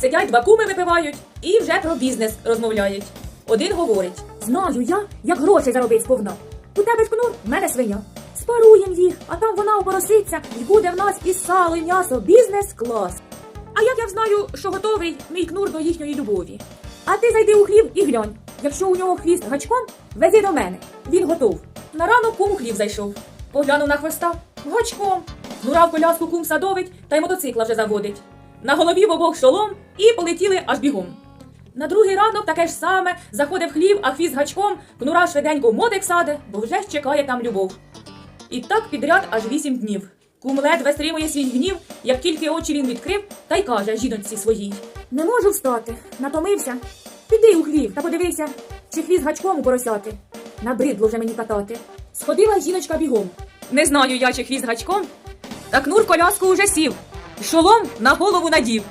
Сидять два куми випивають і вже про бізнес розмовляють. Один говорить: Знаю я, як грошей заробить сповна. У тебе кнур, в мене свиня. Спаруєм їх, а там вона опороситься і буде в нас і сало, і м'ясо, бізнес-клас. А як я знаю, що готовий мій кнур до їхньої любові? А ти зайди у хлів і глянь. Якщо у нього хвіст гачком, вези до мене. Він готов. На ранок кум у хлів зайшов. Поглянув на хвоста гачком. Кнура в коляску кум садовить та й мотоцикла вже заводить. На голові в обох шолом і полетіли аж бігом. На другий ранок таке ж саме заходив хлів, а хвіст гачком, кнура швиденько мотик саде, бо вже ж чекає там любов. І так підряд аж вісім днів. Кум ледве стримує свій гнів, як тільки очі він відкрив, та й каже жіночці своїй. Не можу встати. Натомився. Піди у хлів та подивися, чи хвіст гачком у поросяти. Набридло вже мені катати. Сходила жіночка бігом. Не знаю я, чи хвіст гачком. Та кнур коляску уже сів. Шолом на голову надів.